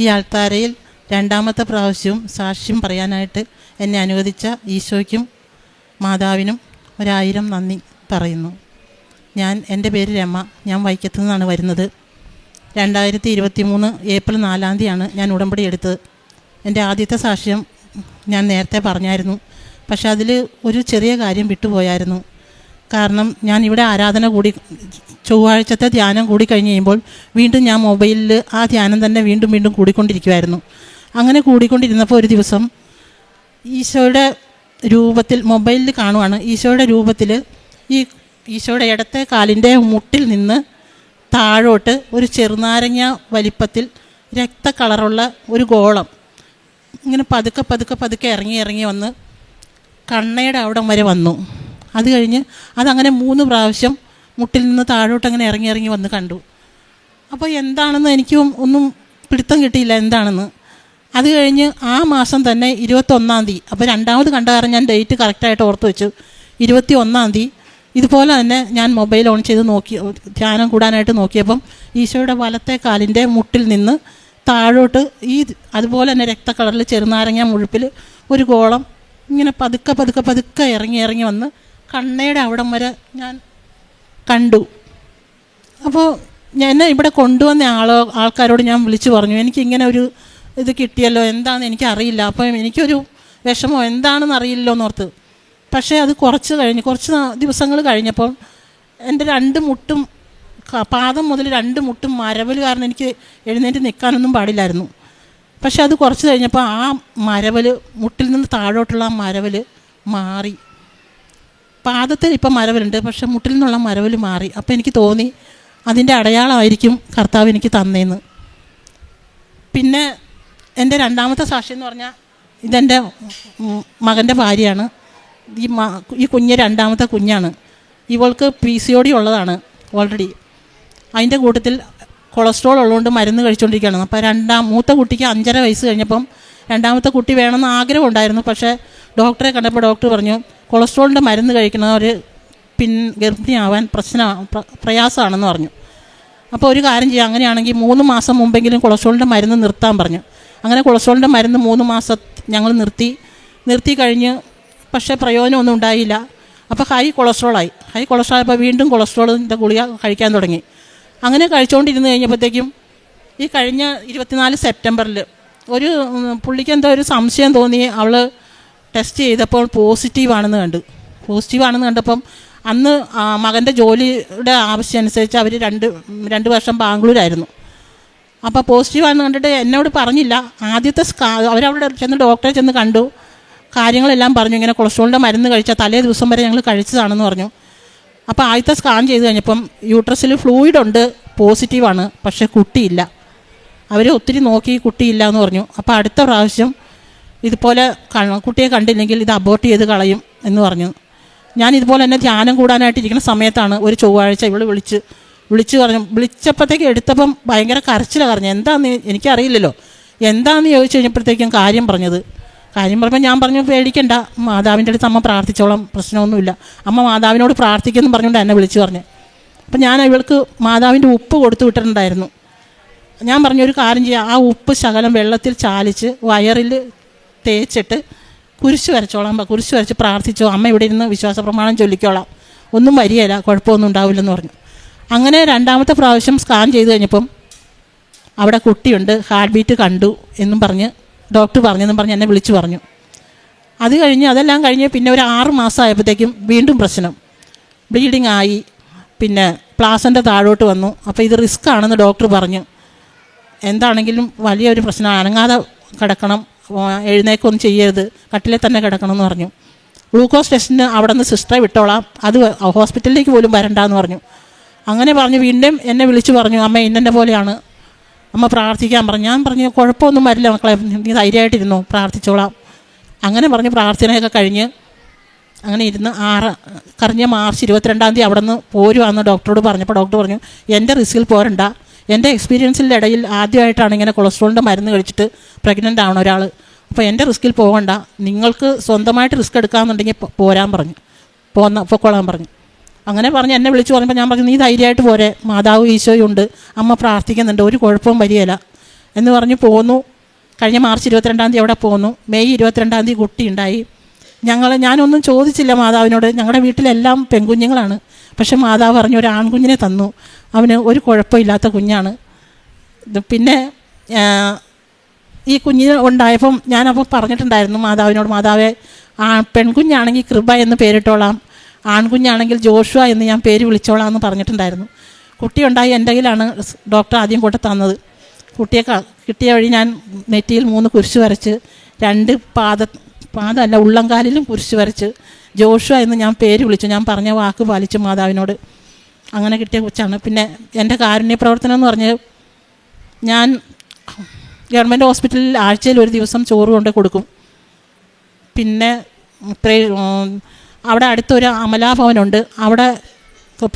ഈ ആൾത്താരയിൽ രണ്ടാമത്തെ പ്രാവശ്യവും സാക്ഷ്യം പറയാനായിട്ട് എന്നെ അനുവദിച്ച ഈശോയ്ക്കും മാതാവിനും ഒരായിരം നന്ദി പറയുന്നു. ഞാൻ എന്റെ പേര് രമ. ഞാൻ വൈക്കത്തു നിന്നാണ് വരുന്നത്. രണ്ടായിരത്തി ഇരുപത്തി മൂന്ന് ഏപ്രിൽ നാലാം തീയതിയാണ് ഞാൻ ഉടമ്പടി എടുത്തത്. എന്റെ ആദ്യത്തെ സാക്ഷ്യം ഞാൻ നേരത്തെ പറഞ്ഞായിരുന്നു. പക്ഷെ അതിൽ ഒരു ചെറിയ കാര്യം വിട്ടുപോയായിരുന്നു. കാരണം ഞാൻ ഇവിടെ ആരാധന കൂടി ചൊവ്വാഴ്ചത്തെ ധ്യാനം കൂടി കഴിഞ്ഞ് കഴിയുമ്പോൾ വീണ്ടും ഞാൻ മൊബൈലിൽ ആ ധ്യാനം തന്നെ വീണ്ടും വീണ്ടും കൂടിക്കൊണ്ടിരിക്കുമായിരുന്നു അങ്ങനെ കൂടിക്കൊണ്ടിരുന്നപ്പോൾ ഒരു ദിവസം ഈശോയുടെ രൂപത്തിൽ മൊബൈലിൽ കാണുവാണ്. ഈശോയുടെ രൂപത്തിൽ ഈ ഈശോയുടെ ഇടത്തെ കാലിന്റെ മുട്ടിൽ നിന്ന് താഴോട്ട് ഒരു ചെറുനാരങ്ങ വലിപ്പത്തിൽ രക്ത കളറുള്ള ഒരു ഗോളം ഇങ്ങനെ പതുക്കെ പതുക്കെ പതുക്കെ ഇറങ്ങി ഇറങ്ങി വന്ന് കണ്ണയുടെ അവിടം വരെ വന്നു. അത് കഴിഞ്ഞ് അതങ്ങനെ മൂന്ന് പ്രാവശ്യം മുട്ടിൽ നിന്ന് താഴോട്ട് അങ്ങനെ ഇറങ്ങി ഇറങ്ങി വന്ന് കണ്ടു. അപ്പോൾ എന്താണെന്ന് എനിക്കും ഒന്നും പിടുത്തം കിട്ടിയില്ല എന്താണെന്ന്. അത് കഴിഞ്ഞ് ആ മാസം തന്നെ ഇരുപത്തൊന്നാം തീയതി അപ്പോൾ രണ്ടാമത് കണ്ട കാരണം ഞാൻ ഡേറ്റ് കറക്റ്റായിട്ട് ഓർത്ത് വെച്ചു. ഇരുപത്തി ഒന്നാം തീയതി ഇതുപോലെ തന്നെ ഞാൻ മൊബൈൽ ഓൺ ചെയ്ത് നോക്കി ധ്യാനം കൂടാനായിട്ട് നോക്കിയപ്പം ഈശോയുടെ വലത്തെ കാലിന്റെ മുട്ടിൽ നിന്ന് താഴോട്ട് ഈ അതുപോലെ തന്നെ രക്തക്കളറിൽ ചെറുനാരങ്ങ മുഴുപ്പിൽ ഒരു ഗോളം ഇങ്ങനെ പതുക്കെ പതുക്കെ പതുക്കെ ഇറങ്ങി ഇറങ്ങി വന്ന് കണ്ണയുടെ അവിടം വരെ ഞാൻ കണ്ടു. അപ്പോൾ ഞാൻ എന്നെ ഇവിടെ കൊണ്ടുവന്ന ആളോ ആൾക്കാരോട് ഞാൻ വിളിച്ചു പറഞ്ഞു എനിക്ക് ഇങ്ങനെ ഒരു ഇത് കിട്ടിയല്ലോ എന്താണെന്ന് എനിക്കറിയില്ല. അപ്പം എനിക്കൊരു വിഷമോ എന്താണെന്ന് അറിയില്ലല്ലോ എന്നോർത്ത്. പക്ഷേ അത് കുറച്ച് കഴിഞ്ഞ് കുറച്ച് ദിവസങ്ങൾ കഴിഞ്ഞപ്പോൾ എന്റെ രണ്ട് മുട്ടും പാദം മുതൽ രണ്ട് മുട്ടും മരവൽ കാരണം എനിക്ക് എഴുന്നേറ്റ് നിൽക്കാനൊന്നും പാടില്ലായിരുന്നു. പക്ഷെ അത് കുറച്ച് കഴിഞ്ഞപ്പോൾ ആ മരവൽ മുട്ടിൽ നിന്ന് താഴോട്ടുള്ള ആ മരവൽ മാറി. പാദത്തിൽ ഇപ്പം മരവലുണ്ട് പക്ഷെ മുട്ടിൽ നിന്നുള്ള മരവൽ മാറി. അപ്പം എനിക്ക് തോന്നി അതിന്റെ അടയാളമായിരിക്കും കർത്താവ് എനിക്ക് തന്നേന്ന്. പിന്നെ എന്റെ രണ്ടാമത്തെ സാക്ഷി എന്ന് പറഞ്ഞാൽ ഇതെന്റെ മകന്റെ ഭാര്യയാണ്. ഈ മ ഈ കുഞ്ഞ് രണ്ടാമത്തെ കുഞ്ഞാണ്. ഇവൾക്ക് പി സി ഒ ഡി ഉള്ളതാണ് ഓൾറെഡി അതിന്റെ കൂട്ടത്തിൽ കൊളസ്ട്രോൾ ഉള്ളതുകൊണ്ട് മരുന്ന് കഴിച്ചുകൊണ്ടിരിക്കുകയാണ്. അപ്പോൾ രണ്ടാം മൂത്ത കുട്ടിക്ക് അഞ്ചര വയസ്സ് കഴിഞ്ഞപ്പം രണ്ടാമത്തെ കുട്ടി വേണമെന്ന് ആഗ്രഹം ഉണ്ടായിരുന്നു പക്ഷേ ഡോക്ടറെ കണ്ടപ്പോൾ ഡോക്ടർ പറഞ്ഞു കൊളസ്ട്രോളിന്റെ മരുന്ന് കഴിക്കുന്നവർ പിൻ ഗർഭിണിയാവാൻ പ്രശ്ന പ്രയാസമാണെന്ന് പറഞ്ഞു. അപ്പോൾ ഒരു കാര്യം ചെയ്യാം. അങ്ങനെയാണെങ്കിൽ മൂന്ന് മാസം മുമ്പെങ്കിലും കൊളസ്ട്രോളിന്റെ മരുന്ന് നിർത്താൻ പറഞ്ഞു. അങ്ങനെ കൊളസ്ട്രോളിന്റെ മരുന്ന് മൂന്ന് മാസം ഞങ്ങൾ നിർത്തി. നിർത്തി കഴിഞ്ഞ് പക്ഷേ പ്രയോജനമൊന്നും ഉണ്ടായില്ല. അപ്പോൾ ഹൈ കൊളസ്ട്രോളായി. ഹൈ കൊളസ്ട്രോൾ ആയപ്പോൾ വീണ്ടും കൊളസ്ട്രോളിന്റെ ഗുളിക കഴിക്കാൻ തുടങ്ങി. അങ്ങനെ കഴിച്ചുകൊണ്ടിരുന്ന് കഴിഞ്ഞപ്പോഴത്തേക്കും ഈ കഴിഞ്ഞ ഇരുപത്തിനാല് സെപ്റ്റംബറിൽ ഒരു പുള്ളിക്ക് എന്തോ ഒരു സംശയം തോന്നി. അവൾ ടെസ്റ്റ് ചെയ്തപ്പോൾ പോസിറ്റീവാണെന്ന് കണ്ടു. പോസിറ്റീവാണെന്ന് കണ്ടപ്പം അന്ന് മകന്റെ ജോലിയുടെ ആവശ്യം അനുസരിച്ച് അവർ രണ്ട് രണ്ട് വർഷം ബാംഗ്ലൂരായിരുന്നു. അപ്പോൾ പോസിറ്റീവാണെന്ന് കണ്ടിട്ട് എന്നോട് പറഞ്ഞില്ല. ആദ്യത്തെ സ്കാ അവരവിടെ ചെന്ന് ഡോക്ടറെ ചെന്ന് കണ്ടു. കാര്യങ്ങളെല്ലാം പറഞ്ഞു. ഇങ്ങനെ കൊളസ്ട്രോളിന്റെ മരുന്ന് കഴിച്ചാൽ തലേ ദിവസം വരെ ഞങ്ങൾ കഴിച്ചതാണെന്ന് പറഞ്ഞു. അപ്പോൾ ആദ്യത്തെ സ്കാൻ ചെയ്ത് കഴിഞ്ഞപ്പം യൂട്രസിൽ ഫ്ലൂയിഡ് ഉണ്ട് പോസിറ്റീവാണ് പക്ഷേ കുട്ടിയില്ല. അവർ ഒത്തിരി നോക്കി കുട്ടിയില്ല എന്ന് പറഞ്ഞു. അപ്പോൾ അടുത്ത പ്രാവശ്യം ഇതുപോലെ കുട്ടിയെ കണ്ടില്ലെങ്കിൽ ഇത് അബോർട്ട് ചെയ്ത് കളയും എന്ന് പറഞ്ഞു. ഞാൻ ഇതുപോലെ തന്നെ ധ്യാനം കൂടാനായിട്ട് ഇരിക്കുന്ന സമയത്താണ് ഒരു ചൊവ്വാഴ്ച ഇവൾ വിളിച്ച് വിളിച്ച് പറഞ്ഞു. വിളിച്ചപ്പോഴത്തേക്ക് എടുത്തപ്പം ഭയങ്കര കരച്ചിലാണ് പറഞ്ഞു എന്താന്ന് എനിക്കറിയില്ലല്ലോ. എന്താണെന്ന് ചോദിച്ചു കഴിഞ്ഞപ്പോഴത്തേക്കും കാര്യം പറഞ്ഞത്. കാര്യം പറഞ്ഞപ്പോൾ ഞാൻ പറഞ്ഞു പേടിക്കണ്ട. മാതാവിന്റെ അടുത്ത് അമ്മ പ്രാർത്ഥിച്ചോളാം. പ്രശ്നമൊന്നുമില്ല. അമ്മ മാതാവിനോട് പ്രാർത്ഥിക്കുമെന്ന് പറഞ്ഞുകൊണ്ട് എന്നെ വിളിച്ചു പറഞ്ഞു. അപ്പം ഞാൻ ഇവൾക്ക് മാതാവിന്റെ ഉപ്പ് കൊടുത്തു വിട്ടിട്ടുണ്ടായിരുന്നു. ഞാൻ പറഞ്ഞു ഒരു കാര്യം ചെയ്യാം. ആ ഉപ്പ് ശകലം വെള്ളത്തിൽ ചാലിച്ച് വയറിൽ തേച്ചിട്ട് കുരിശ് വരച്ചോളാം. കുരിശ് വരച്ച് പ്രാർത്ഥിച്ചോ. അമ്മ ഇവിടെ ഇരുന്ന് വിശ്വാസ പ്രമാണം ചൊല്ലിക്കോളാം. ഒന്നും വരികയില്ല കുഴപ്പമൊന്നും ഉണ്ടാവില്ലെന്ന് പറഞ്ഞു. അങ്ങനെ രണ്ടാമത്തെ പ്രാവശ്യം സ്കാൻ ചെയ്ത് കഴിഞ്ഞപ്പം അവിടെ കുട്ടിയുണ്ട് ഹാർട്ട് ബീറ്റ് കണ്ടു എന്നും പറഞ്ഞ് ഡോക്ടർ പറഞ്ഞെന്നും പറഞ്ഞ് എന്നെ വിളിച്ചു പറഞ്ഞു. അത് കഴിഞ്ഞ് അതെല്ലാം കഴിഞ്ഞ് പിന്നെ ഒരു ആറ് മാസം ആയപ്പോഴത്തേക്കും വീണ്ടും പ്രശ്നം. ബ്ലീഡിങ് ആയി. പിന്നെ പ്ലാസന്റെ താഴോട്ട് വന്നു. അപ്പോൾ ഇത് റിസ്ക് ആണെന്ന് ഡോക്ടർ പറഞ്ഞു. എന്താണെങ്കിലും വലിയൊരു പ്രശ്നം. അനങ്ങാതെ കിടക്കണം. എഴുന്നേക്കൊന്നും ചെയ്യരുത്. കട്ടിലെ തന്നെ കിടക്കണം എന്ന് പറഞ്ഞു. ഗ്ലൂക്കോസ് ടെസ്റ്റിന് അവിടെ നിന്ന് സിസ്റ്ററെ വിട്ടോളാം. അത് ഹോസ്പിറ്റലിലേക്ക് പോലും വരണ്ടെന്ന് പറഞ്ഞു. അങ്ങനെ പറഞ്ഞു വീണ്ടും എന്നെ വിളിച്ചു പറഞ്ഞു അമ്മ ഇന്നെ പോലെയാണ്. അമ്മ പ്രാർത്ഥിക്കാൻ പറഞ്ഞു. ഞാൻ പറഞ്ഞു കുഴപ്പമൊന്നും വരില്ല മക്കളെ നീ ധൈര്യമായിട്ടിരുന്നു? പ്രാർത്ഥിച്ചോളാം. അങ്ങനെ പറഞ്ഞ് പ്രാർത്ഥനയൊക്കെ കഴിഞ്ഞ് അങ്ങനെ ഇരുന്ന് ആറ് കറിഞ്ഞ മാർച്ച് ഇരുപത്തിരണ്ടാം തീയതി അവിടെ നിന്ന് പോരുവാന്ന് ഡോക്ടറോട് പറഞ്ഞപ്പോൾ ഡോക്ടർ പറഞ്ഞു എന്റെ റിസ്കിൽ പോരണ്ട. എന്റെ എക്സ്പീരിയൻസിന്റെ ഇടയിൽ ആദ്യമായിട്ടാണ് ഇങ്ങനെ കൊളസ്ട്രോളിന്റെ മരുന്ന് കഴിച്ചിട്ട് പ്രഗ്നന്റ് ആണ് ഒരാൾ അപ്പോൾ എന്റെ റിസ്കിൽ പോകണ്ട. നിങ്ങൾക്ക് സ്വന്തമായിട്ട് റിസ്ക് എടുക്കാമെന്നുണ്ടെങ്കിൽ പോരാൻ പറഞ്ഞു. പോന്ന പൊക്കോളാൻ പറഞ്ഞു. അങ്ങനെ പറഞ്ഞ് എന്നെ വിളിച്ചു പറഞ്ഞപ്പോൾ ഞാൻ പറഞ്ഞു നീ ധൈര്യമായിട്ട് പോരെ. മാതാവ് ഈശോയുണ്ട്. അമ്മ പ്രാർത്ഥിക്കുന്നുണ്ട്. ഒരു കുഴപ്പവും വരികയില്ല. എന്ന് പറഞ്ഞ് പോന്നു. കഴിഞ്ഞ മാർച്ച് ഇരുപത്തിരണ്ടാം തീയതി അവിടെ പോന്നു. മെയ് ഇരുപത്തിരണ്ടാം തീയതി കുട്ടി ഉണ്ടായി. ഞങ്ങൾ ഞാനൊന്നും ചോദിച്ചില്ല മാതാവിനോട്. ഞങ്ങളുടെ വീട്ടിലെല്ലാം പെൺകുഞ്ഞുങ്ങളാണ്. പക്ഷെ മാതാവ് പറഞ്ഞു ഒരു ആൺകുഞ്ഞിനെ തന്നു. അവന് ഒരു കുഴപ്പമില്ലാത്ത കുഞ്ഞാണ്. പിന്നെ ഈ കുഞ്ഞിന് ഉണ്ടായപ്പം ഞാനപ്പോൾ പറഞ്ഞിട്ടുണ്ടായിരുന്നു മാതാവിനോട് മാതാവെ ആ പെൺകുഞ്ഞാണെങ്കിൽ കൃപ എന്ന് പേരിട്ടോളാം. ആൺകുഞ്ഞാണെങ്കിൽ ജോഷുവ എന്ന് ഞാൻ പേര് വിളിച്ചോളാം എന്ന് പറഞ്ഞിട്ടുണ്ടായിരുന്നു. കുട്ടി ഉണ്ടായി എന്റെ കയ്യിലാണ് ഡോക്ടർ ആദ്യം കൊണ്ട് തന്നത്. കുട്ടിയെ കിട്ടിയ വഴി ഞാൻ നെറ്റിയിൽ മൂന്ന് കുരിശ് വരച്ച് രണ്ട് പാദ പാദമല്ല ഉള്ളംകാലിലും കുരിശ് വരച്ച് ജോഷുവ എന്ന് ഞാൻ പേര് വിളിച്ചു. ഞാൻ പറഞ്ഞ വാക്ക് പാലിച്ചു മാതാവിനോട് അങ്ങനെ കിട്ടിയ കൊച്ചാണ്. പിന്നെ എന്റെ കാരുണ്യ പ്രവർത്തനം എന്ന് പറഞ്ഞ് ഞാൻ ഗവൺമെന്റ് ഹോസ്പിറ്റലിൽ ആഴ്ചയിൽ ഒരു ദിവസം ചോറ് കൊണ്ട് കൊടുക്കും. പിന്നെ അവിടെ അടുത്തൊരു അമലാഭവനുണ്ട്. അവിടെ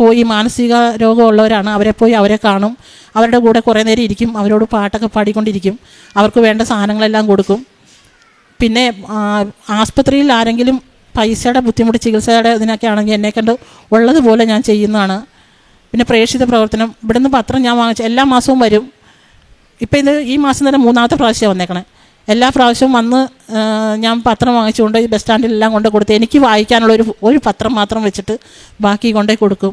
പോയി മാനസിക രോഗമുള്ളവരാണ്. അവരെ പോയി അവരെ കാണും. അവരുടെ കൂടെ കുറേ നേരം ഇരിക്കും. അവരോട് പാട്ടൊക്കെ പാടിക്കൊണ്ടിരിക്കും. അവർക്ക് വേണ്ട സാധനങ്ങളെല്ലാം കൊടുക്കും. പിന്നെ ആസ്പത്രിയിൽ ആരെങ്കിലും പൈസയുടെ ബുദ്ധിമുട്ട് ചികിത്സയുടെ ഇതിനൊക്കെ ആണെങ്കിൽ എന്നെ കണ്ട് ഉള്ളതുപോലെ ഞാൻ ചെയ്യുന്നതാണ്. പിന്നെ പ്രേക്ഷിത പ്രവർത്തനം. ഇവിടുന്ന് പത്രം ഞാൻ വാങ്ങിച്ച എല്ലാ മാസവും വരും. ഇപ്പം ഇത് ഈ മാസം തന്നെ മൂന്നാമത്തെ പ്രാവശ്യമാണ് വന്നേക്കണേ. എല്ലാ പ്രാവശ്യവും വന്ന് ഞാൻ പത്രം വാങ്ങിച്ചുകൊണ്ട് ഈ ബസ് സ്റ്റാൻഡിലെല്ലാം കൊണ്ട് കൊടുത്ത് എനിക്ക് വായിക്കാനുള്ള ഒരു ഒരു പത്രം മാത്രം വെച്ചിട്ട് ബാക്കി കൊണ്ടേ കൊടുക്കും.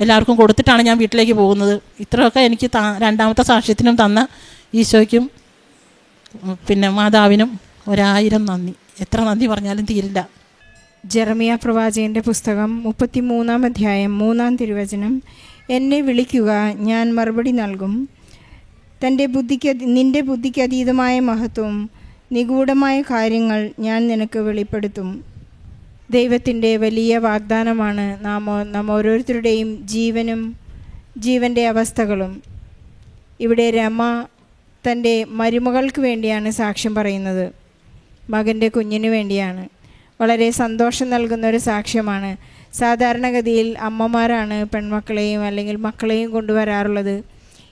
എല്ലാവർക്കും കൊടുത്തിട്ടാണ് ഞാൻ വീട്ടിലേക്ക് പോകുന്നത്. ഇത്രയൊക്കെ എനിക്ക് രണ്ടാമത്തെ സാക്ഷ്യത്തിനും തന്ന ഈശോയ്ക്കും പിന്നെ മാതാവിനും ഒരായിരം നന്ദി. എത്ര നന്ദി പറഞ്ഞാലും തീരില്ല. ജെറമിയ പ്രവാചകന്റെ പുസ്തകം മുപ്പത്തിമൂന്നാം അധ്യായം മൂന്നാം തിരുവചനം. എന്നെ വിളിക്കുക ഞാൻ മറുപടി നൽകും. തന്റെ ബുദ്ധിക്ക് നിന്റെ ബുദ്ധിക്ക് അതീതമായ മഹത്വം നിഗൂഢമായ കാര്യങ്ങൾ ഞാൻ നിനക്ക് വെളിപ്പെടുത്തും. ദൈവത്തിന്റെ വലിയ വാഗ്ദാനമാണ് നാം നാം ഓരോരുത്തരുടെയും ജീവനും ജീവന്റെ അവസ്ഥകളും. ഇവിടെ രമ തന്റെ മരുമകൾക്ക് വേണ്ടിയാണ് സാക്ഷ്യം പറയുന്നത്. മകന്റെ കുഞ്ഞിന് വേണ്ടിയാണ്. വളരെ സന്തോഷം നൽകുന്ന ഒരു സാക്ഷ്യമാണ്. സാധാരണഗതിയിൽ അമ്മമാരാണ് പെൺമക്കളെയും അല്ലെങ്കിൽ മക്കളെയും കൊണ്ടുവരാറുള്ളത്.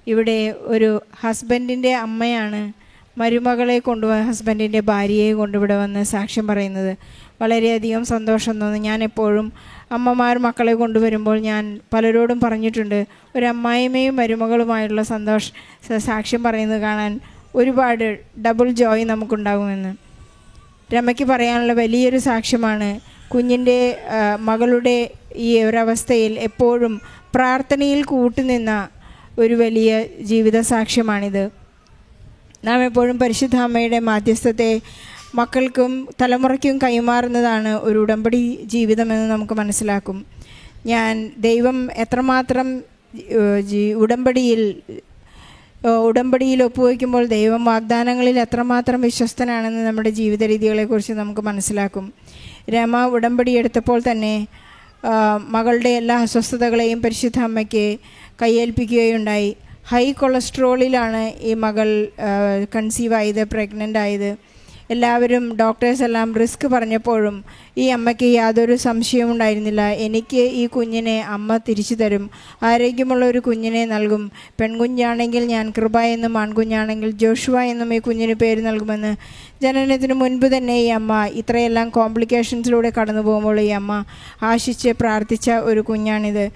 ഇവിടെ ഒരു ഹസ്ബൻഡിന്റെ അമ്മയാണ് മരുമകളെ കൊണ്ടു ഹസ്ബൻഡിന്റെ ഭാര്യയെ കൊണ്ടുവിടെ വന്ന് സാക്ഷ്യം പറയുന്നത്. വളരെയധികം സന്തോഷം തോന്നുന്നു ഞാൻ എപ്പോഴും അമ്മമാർ മക്കളെ കൊണ്ടുവരുമ്പോൾ ഞാൻ പലരോടും പറഞ്ഞിട്ടുണ്ട്. ഒരു അമ്മായിമ്മയും മരുമകളുമായുള്ള സന്തോഷ സാക്ഷ്യം പറയുന്നത് കാണാൻ ഒരുപാട് ഡബിൾ ജോയ് നമുക്കുണ്ടാകുമെന്ന്. രമയ്ക്ക് പറയാനുള്ള വലിയൊരു സാക്ഷ്യമാണ് കുഞ്ഞിന്റെ മകളുടെ ഈ ഒരവസ്ഥയിൽ എപ്പോഴും പ്രാർത്ഥനയിൽ കൂട്ടുനിന്ന ഒരു വലിയ ജീവിത സാക്ഷ്യമാണിത്. നാം എപ്പോഴും പരിശുദ്ധ അമ്മയുടെ മാധ്യസ്ഥത്തെ മക്കൾക്കും തലമുറയ്ക്കും കൈമാറുന്നതാണ് ഒരു ഉടമ്പടി ജീവിതമെന്ന് നമുക്ക് മനസ്സിലാക്കും. ഞാൻ ദൈവം എത്രമാത്രം ഉടമ്പടിയിൽ ഉടമ്പടിയിൽ ഒപ്പുവയ്ക്കുമ്പോൾ ദൈവം വാഗ്ദാനങ്ങളിൽ എത്രമാത്രം വിശ്വസ്തനാണെന്ന് നമ്മുടെ ജീവിത രീതികളെക്കുറിച്ച് നമുക്ക് മനസ്സിലാക്കും. രമ ഉടമ്പടി എടുത്തപ്പോൾ തന്നെ മകളുടെ എല്ലാ അസ്വസ്ഥതകളെയും പരിശുദ്ധ അമ്മയ്ക്ക് കയ്യേൽപ്പിക്കുകയുണ്ടായി ഹൈ കൊളസ്ട്രോളിലാണ് ഈ മകൾ കൺസീവ് ആയത് പ്രഗ്നന്റ് ആയത്. എല്ലാവരും ഡോക്ടേഴ്സ് എല്ലാം റിസ്ക് പറഞ്ഞപ്പോഴും ഈ അമ്മയ്ക്ക് യാതൊരു സംശയവും ഉണ്ടായിരുന്നില്ല. എനിക്ക് ഈ കുഞ്ഞിനെ അമ്മ തിരിച്ചു തരും. ആരോഗ്യമുള്ള ഒരു കുഞ്ഞിനെ നൽകും. പെൺകുഞ്ഞാണെങ്കിൽ ഞാൻ കൃപ എന്നും ആൺകുഞ്ഞാണെങ്കിൽ ജോഷുവ എന്നും ഈ കുഞ്ഞിന് പേര് നൽകുമെന്ന്. ജനനത്തിന് മുൻപ് തന്നെ ഈ അമ്മ ഇത്രയെല്ലാം കോംപ്ലിക്കേഷൻസിലൂടെ കടന്നു പോകുമ്പോൾ ഈ അമ്മ ആശിച്ച് പ്രാർത്ഥിച്ച ഒരു കുഞ്ഞാണിത്.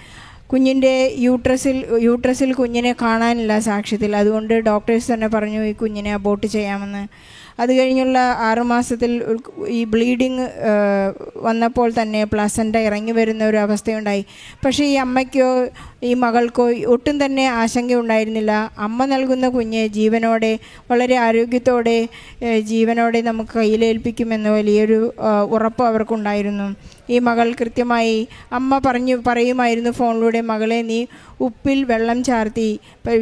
കുഞ്ഞിന്റെ യൂട്രസിൽ യൂട്രസിൽ കുഞ്ഞിനെ കാണാനില്ല സാക്ഷ്യത്തിൽ. അതുകൊണ്ട് ഡോക്ടേഴ്സ് തന്നെ പറഞ്ഞു ഈ കുഞ്ഞിനെ അബോട്ട് ചെയ്യാമെന്ന്. അത് കഴിഞ്ഞുള്ള ആറുമാസത്തിൽ ഈ ബ്ലീഡിങ് വന്നപ്പോൾ തന്നെ പ്ലസന്റ ഇറങ്ങി വരുന്ന ഒരു അവസ്ഥയുണ്ടായി. പക്ഷേ ഈ അമ്മയ്ക്കോ ഈ മകൾക്കോ ഒട്ടും തന്നെ ആശങ്ക ഉണ്ടായിരുന്നില്ല. അമ്മ നൽകുന്ന കുഞ്ഞ് ജീവനോടെ വളരെ ആരോഗ്യത്തോടെ ജീവനോടെ നമുക്ക് കയ്യിലേൽപ്പിക്കുമെന്ന വലിയൊരു ഉറപ്പ് അവർക്കുണ്ടായിരുന്നു. ഈ മകൾ കൃത്യമായി അമ്മ പറഞ്ഞു പറയുമായിരുന്നു ഫോണിലൂടെ മകളെ നീ ഉപ്പിൽ വെള്ളം ചാർത്തി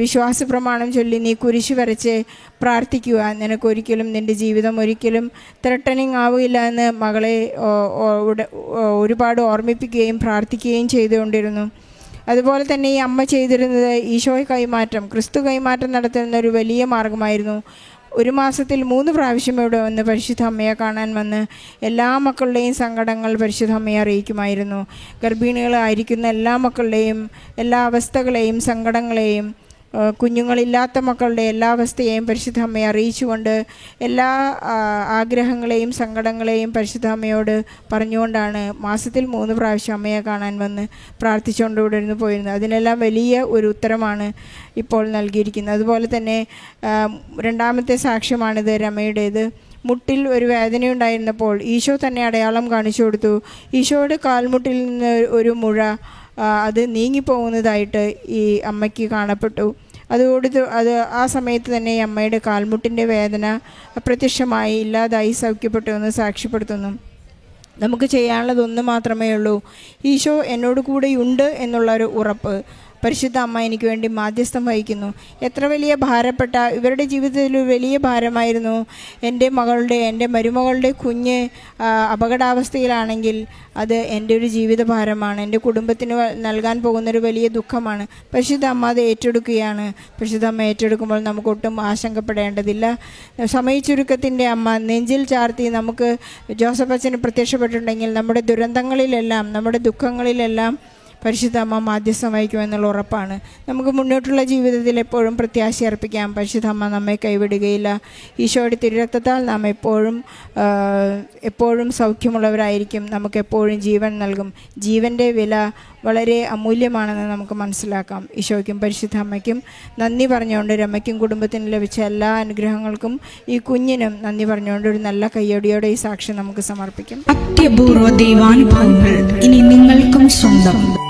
വിശ്വാസ പ്രമാണം ചൊല്ലി നീ കുരിശ് വരച്ച് പ്രാർത്ഥിക്കുക. നിനക്കൊരിക്കലും നിന്റെ ജീവിതം ഒരിക്കലും ത്രട്ടനിങ് ആവുകയില്ല എന്ന് മകളെ ഒരുപാട് ഓർമ്മിപ്പിക്കുകയും പ്രാർത്ഥിക്കുകയും ചെയ്തുകൊണ്ടിരുന്നു. അതുപോലെ തന്നെ ഈ അമ്മ ചെയ്തിരുന്നത് ഈശോയെ കൈമാറ്റം ക്രിസ്തു കൈമാറ്റം നടത്തുന്ന ഒരു വലിയ മാർഗമായിരുന്നു ഒരു മാസത്തിൽ മൂന്ന് പ്രാവശ്യം ഇവിടെ വന്ന് പരിശുദ്ധ അമ്മയെ കാണാൻ വന്ന് എല്ലാ മക്കളുടെയും സങ്കടങ്ങൾ പരിശുദ്ധ അമ്മയെ അറിയിക്കുമായിരുന്നു. ഗർഭിണികളായിരിക്കുന്ന എല്ലാ മക്കളുടെയും എല്ലാ അവസ്ഥകളെയും സങ്കടങ്ങളെയും കുഞ്ഞുങ്ങളില്ലാത്ത മക്കളുടെ എല്ലാ അവസ്ഥയെയും പരിശുദ്ധ അമ്മയെ അറിയിച്ചുകൊണ്ട് എല്ലാ ആഗ്രഹങ്ങളെയും സങ്കടങ്ങളെയും പരിശുദ്ധ അമ്മയോട് പറഞ്ഞുകൊണ്ടാണ് മാസത്തിൽ മൂന്ന് പ്രാവശ്യം അമ്മയെ കാണാൻ വന്ന് പ്രാർത്ഥിച്ചുകൊണ്ട് ഇവിടെ ഇരുന്ന് പോയിരുന്നത്. അതിനെല്ലാം വലിയ ഒരു ഉത്തരമാണ് ഇപ്പോൾ നൽകിയിരിക്കുന്നത്. അതുപോലെ തന്നെ രണ്ടാമത്തെ സാക്ഷ്യമാണിത് രമയുടേത്. മുട്ടിൽ ഒരു വേദനയുണ്ടായിരുന്നപ്പോൾ ഈശോ തന്നെ അടയാളം കാണിച്ചു കൊടുത്തു. ഈശോയുടെ കാൽമുട്ടിൽ നിന്ന് ഒരു മുഴ അത് നീങ്ങിപ്പോകുന്നതായിട്ട് ഈ അമ്മയ്ക്ക് കാണപ്പെട്ടു. അതോട് അത് ആ സമയത്ത് തന്നെ ഈ അമ്മയുടെ കാൽമുട്ടിന്റെ വേദന അപ്രത്യക്ഷമായി ഇല്ലാതായി സൗഖ്യപ്പെട്ടു എന്ന് സാക്ഷ്യപ്പെടുത്തുന്നു. നമുക്ക് ചെയ്യാനുള്ളത് ഒന്ന് മാത്രമേ ഉള്ളൂ. ഈശോ എന്നോട് കൂടെയുണ്ട് എന്നുള്ളൊരു ഉറപ്പ്. പരിശുദ്ധ അമ്മ എനിക്ക് വേണ്ടി മാധ്യസ്ഥം വഹിക്കുന്നു. എത്ര വലിയ ഭാരപ്പെട്ട ഇവരുടെ ജീവിതത്തിൽ വലിയ ഭാരമായിരുന്നു എന്റെ മകളുടെ എന്റെ മരുമകളുടെ കുഞ്ഞ് അപകടാവസ്ഥയിലാണെങ്കിൽ അത് എന്റെ ഒരു ജീവിത ഭാരമാണ്. എന്റെ കുടുംബത്തിന് നൽകാൻ പോകുന്നൊരു വലിയ ദുഃഖമാണ്. പരിശുദ്ധ അമ്മ അത് ഏറ്റെടുക്കുകയാണ്. പരിശുദ്ധ അമ്മ ഏറ്റെടുക്കുമ്പോൾ നമുക്ക് ഒട്ടും ആശങ്കപ്പെടേണ്ടതില്ല. സമയച്ചുരുക്കത്തിന്റെ അമ്മ നെഞ്ചിൽ ചാർത്തി നമുക്ക് ജോസഫ് അച്ഛന് പ്രത്യക്ഷപ്പെട്ടിട്ടുണ്ടെങ്കിൽ നമ്മുടെ ദുരന്തങ്ങളിലെല്ലാം നമ്മുടെ ദുഃഖങ്ങളിലെല്ലാം പരിശുദ്ധ അമ്മ മാധ്യസ്ഥം വഹിക്കുമെന്നുള്ള ഉറപ്പാണ്. നമുക്ക് മുന്നോട്ടുള്ള ജീവിതത്തിൽ എപ്പോഴും പ്രത്യാശ അർപ്പിക്കാം. പരിശുദ്ധ അമ്മ നമ്മെ കൈവിടുകയില്ല. ഈശോയുടെ തിരുരക്തത്താൽ നാം എപ്പോഴും എപ്പോഴും സൗഖ്യമുള്ളവരായിരിക്കും. നമുക്ക് എപ്പോഴും ജീവൻ നൽകും. ജീവന്റെ വില വളരെ അമൂല്യമാണെന്ന് നമുക്ക് മനസ്സിലാക്കാം. ഈശോയ്ക്കും പരിശുദ്ധ അമ്മയ്ക്കും നന്ദി പറഞ്ഞുകൊണ്ട് രമയ്ക്കും കുടുംബത്തിന് ലഭിച്ച എല്ലാ അനുഗ്രഹങ്ങൾക്കും ഈ കുഞ്ഞിനും നന്ദി പറഞ്ഞുകൊണ്ട് ഒരു നല്ല കയ്യടിയോടെ ഈ സാക്ഷ്യം നമുക്ക് സമർപ്പിക്കും. അത്യപൂർവ ദൈവാനുഭവങ്ങൾ ഇനി നിങ്ങൾക്കും സ്വന്തം.